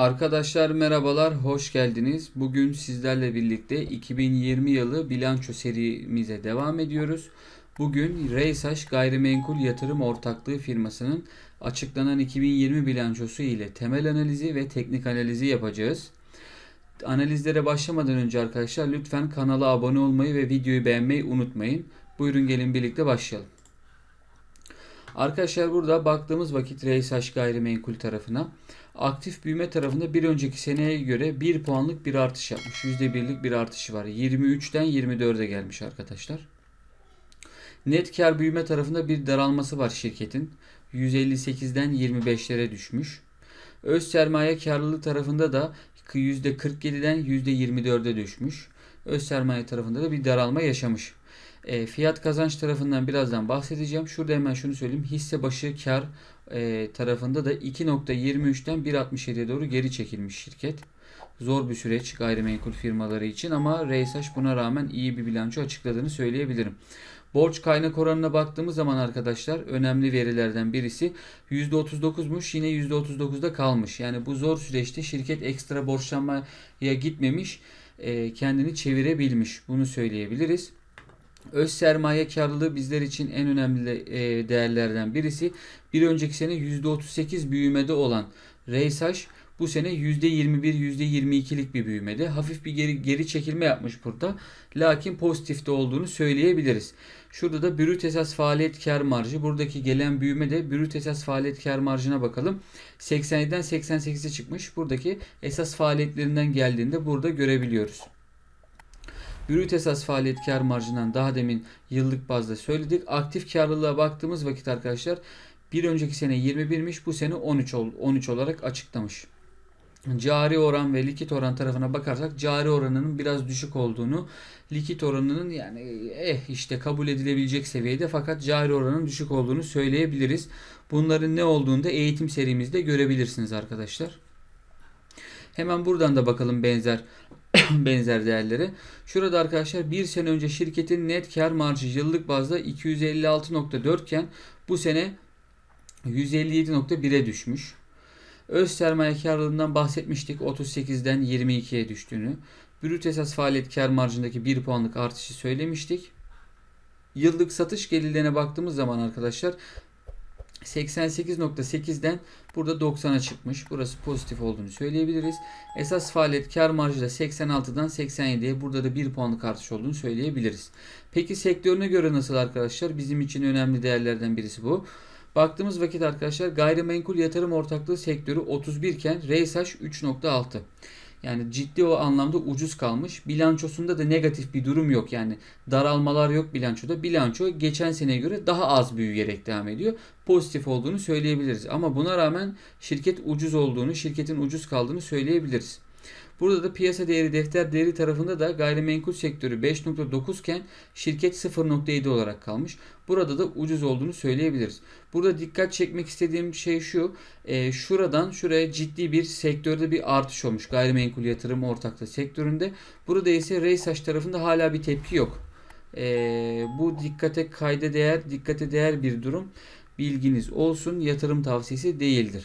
Arkadaşlar merhabalar, hoş geldiniz. Bugün sizlerle birlikte 2020 yılı bilanço serimize devam ediyoruz. Bugün Reysaş Gayrimenkul Yatırım Ortaklığı firmasının açıklanan 2020 bilançosu ile temel analizi ve teknik analizi yapacağız. Analizlere başlamadan önce arkadaşlar lütfen kanala abone olmayı ve videoyu beğenmeyi unutmayın. Buyurun gelin birlikte başlayalım. Arkadaşlar burada baktığımız vakit Reysaş Gayrimenkul tarafına aktif büyüme tarafında bir önceki seneye göre 1 puanlık bir artış yapmış. %1'lik bir artışı var. 23'ten 24'e gelmiş arkadaşlar. Net kar büyüme tarafında bir daralması var şirketin. 158'den 25'lere düşmüş. Öz sermaye karlılığı tarafında da %47'den %24'e düşmüş. Öz sermaye tarafında da bir daralma yaşamış. E, fiyat kazanç tarafından birazdan bahsedeceğim. Şurada hemen şunu söyleyeyim. Hisse başı kar e, tarafında da 2.23'ten 1.67'ye doğru geri çekilmiş şirket. Zor bir süreç gayrimenkul firmaları için ama Reysaş buna rağmen iyi bir bilanço açıkladığını söyleyebilirim. Borç kaynak oranına baktığımız zaman arkadaşlar önemli verilerden birisi %39'muş yine %39'da kalmış. Yani bu zor süreçte şirket ekstra borçlanmaya gitmemiş e, kendini çevirebilmiş. Bunu söyleyebiliriz. Öz sermaye karlılığı bizler için en önemli e, değerlerden birisi. Bir önceki sene %38 büyümede olan Reysaş bu sene %21, %22'lik bir büyümede. Hafif bir geri, geri çekilme yapmış burada. Lakin pozitifte olduğunu söyleyebiliriz. Şurada da brüt esas faaliyet kar marjı. Buradaki gelen büyüme de brüt esas faaliyet kar marjına bakalım. 87'den 88'e çıkmış. Buradaki esas faaliyetlerinden geldiğinde burada görebiliyoruz. Brüt esas faaliyet kar marjından daha demin yıllık bazda söyledik. Aktif karlılığa baktığımız vakit arkadaşlar bir önceki sene 21'miş bu sene 13 13 olarak açıklamış. Cari oran ve likit oran tarafına bakarsak cari oranının biraz düşük olduğunu, likit oranının yani eh işte kabul edilebilecek seviyede fakat cari oranın düşük olduğunu söyleyebiliriz. Bunların ne olduğunu da eğitim serimizde görebilirsiniz arkadaşlar. Hemen buradan da bakalım benzer benzer değerlere. Şurada arkadaşlar bir sene önce şirketin net kar marjı yıllık bazda 256.4 iken bu sene 157.1'e düşmüş. Öz sermaye karlılığından bahsetmiştik. 38'den 22'ye düştüğünü. Brüt esas faaliyet kar marjındaki 1 puanlık artışı söylemiştik. Yıllık satış gelirlerine baktığımız zaman arkadaşlar 88.8'den burada 90'a çıkmış. Burası pozitif olduğunu söyleyebiliriz. Esas faaliyet kar marjı da 86'dan 87'ye burada da 1 puanlık artış olduğunu söyleyebiliriz. Peki sektörüne göre nasıl arkadaşlar? Bizim için önemli değerlerden birisi bu. Baktığımız vakit arkadaşlar gayrimenkul yatırım ortaklığı sektörü 31 iken Reysaş 3.6. Yani ciddi o anlamda ucuz kalmış. Bilançosunda da negatif bir durum yok. Yani daralmalar yok bilançoda. Bilanço geçen seneye göre daha az büyüyerek devam ediyor. Pozitif olduğunu söyleyebiliriz. Ama buna rağmen şirket ucuz olduğunu, şirketin ucuz kaldığını söyleyebiliriz. Burada da piyasa değeri defter değeri tarafında da gayrimenkul sektörü 5.9 iken şirket 0.7 olarak kalmış. Burada da ucuz olduğunu söyleyebiliriz. Burada dikkat çekmek istediğim şey şu. E, şuradan şuraya ciddi bir sektörde bir artış olmuş. Gayrimenkul yatırım ortaklığı sektöründe. Burada ise Reysaş tarafında hala bir tepki yok. E, bu dikkate kayda değer, dikkate değer bir durum. Bilginiz olsun. Yatırım tavsiyesi değildir.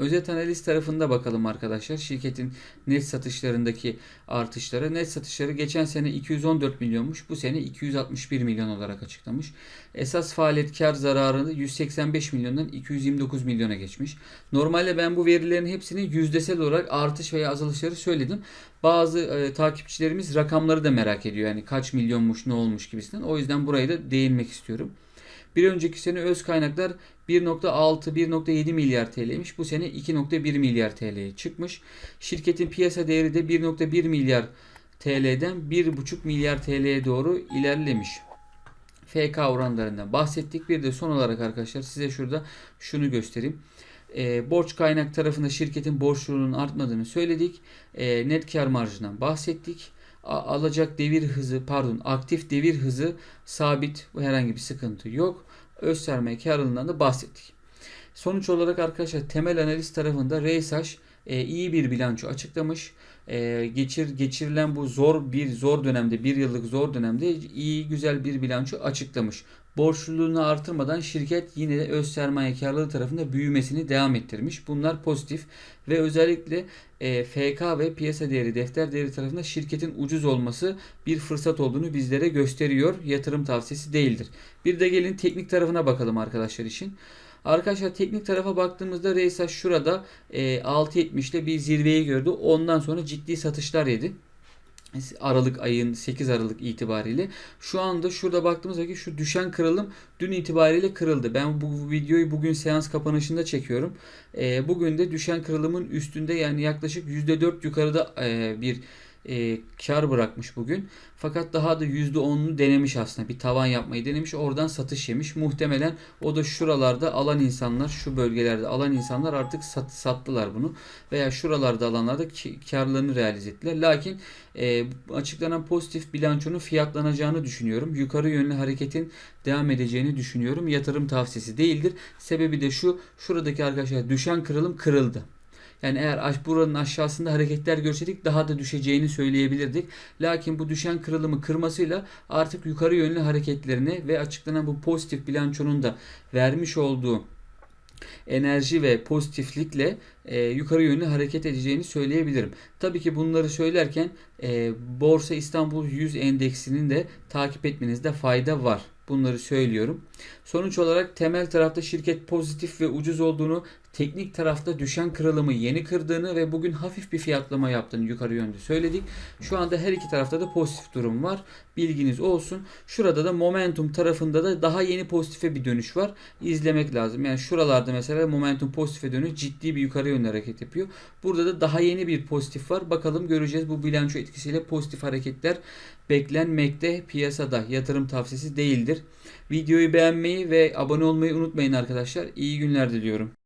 Özet analiz tarafında bakalım arkadaşlar. Şirketin net satışlarındaki artışlara. Net satışları geçen sene 214 milyonmuş. Bu sene 261 milyon olarak açıklamış. Esas faaliyet kar zararını 185 milyondan 229 milyona geçmiş. Normalde ben bu verilerin hepsini yüzdesel olarak artış veya azalışları söyledim. Bazı e, takipçilerimiz rakamları da merak ediyor. Yani kaç milyonmuş ne olmuş gibisinden. O yüzden burayı da değinmek istiyorum. Bir önceki sene öz kaynaklar 1.6-1.7 milyar TL'ymiş. Bu sene 2.1 milyar TL'ye çıkmış. Şirketin piyasa değeri de 1.1 milyar TL'den 1.5 milyar TL'ye doğru ilerlemiş. FK oranlarından bahsettik. Bir de son olarak arkadaşlar size şurada şunu göstereyim. E, borç kaynak tarafında şirketin borçluluğunun artmadığını söyledik. E, net kar marjından bahsettik alacak devir hızı pardon aktif devir hızı sabit herhangi bir sıkıntı yok. Öz sermaye karlılığından da bahsettik. Sonuç olarak arkadaşlar temel analiz tarafında Reysaş e, iyi bir bilanço açıklamış. e, geçir geçirilen bu zor bir zor dönemde bir yıllık zor dönemde iyi güzel bir bilanço açıklamış. Borçluluğunu artırmadan şirket yine de öz sermaye karlılığı tarafında büyümesini devam ettirmiş. Bunlar pozitif ve özellikle e, FK ve piyasa değeri, defter değeri tarafında şirketin ucuz olması bir fırsat olduğunu bizlere gösteriyor. Yatırım tavsiyesi değildir. Bir de gelin teknik tarafına bakalım arkadaşlar için. Arkadaşlar teknik tarafa baktığımızda Reysa şurada e, 6.70 ile bir zirveyi gördü. Ondan sonra ciddi satışlar yedi. Aralık ayın 8 Aralık itibariyle. Şu anda şurada baktığımızda ki şu düşen kırılım dün itibariyle kırıldı. Ben bu videoyu bugün seans kapanışında çekiyorum. E, bugün de düşen kırılımın üstünde yani yaklaşık %4 yukarıda e, bir e, kar bırakmış bugün. Fakat daha da %10'unu denemiş aslında. Bir tavan yapmayı denemiş. Oradan satış yemiş. Muhtemelen o da şuralarda alan insanlar, şu bölgelerde alan insanlar artık sat, sattılar bunu. Veya şuralarda alanlar da ki- karlarını realize ettiler. Lakin e, açıklanan pozitif bilançonun fiyatlanacağını düşünüyorum. Yukarı yönlü hareketin devam edeceğini düşünüyorum. Yatırım tavsiyesi değildir. Sebebi de şu. Şuradaki arkadaşlar düşen kırılım kırıldı. Yani eğer buranın aşağısında hareketler görseydik daha da düşeceğini söyleyebilirdik. Lakin bu düşen kırılımı kırmasıyla artık yukarı yönlü hareketlerini ve açıklanan bu pozitif bilançonun da vermiş olduğu enerji ve pozitiflikle e, yukarı yönlü hareket edeceğini söyleyebilirim. Tabii ki bunları söylerken e, Borsa İstanbul 100 endeksinin de takip etmenizde fayda var. Bunları söylüyorum. Sonuç olarak temel tarafta şirket pozitif ve ucuz olduğunu, teknik tarafta düşen kırılımı yeni kırdığını ve bugün hafif bir fiyatlama yaptığını yukarı yönde söyledik. Şu anda her iki tarafta da pozitif durum var. Bilginiz olsun. Şurada da momentum tarafında da daha yeni pozitife bir dönüş var. İzlemek lazım. Yani şuralarda mesela momentum pozitife dönüş ciddi bir yukarı yönlü hareket yapıyor. Burada da daha yeni bir pozitif var. Bakalım göreceğiz bu bilanço etkisiyle pozitif hareketler beklenmekte piyasada. Yatırım tavsiyesi değildir. Videoyu beğenmeyi ve abone olmayı unutmayın arkadaşlar. İyi günler diliyorum.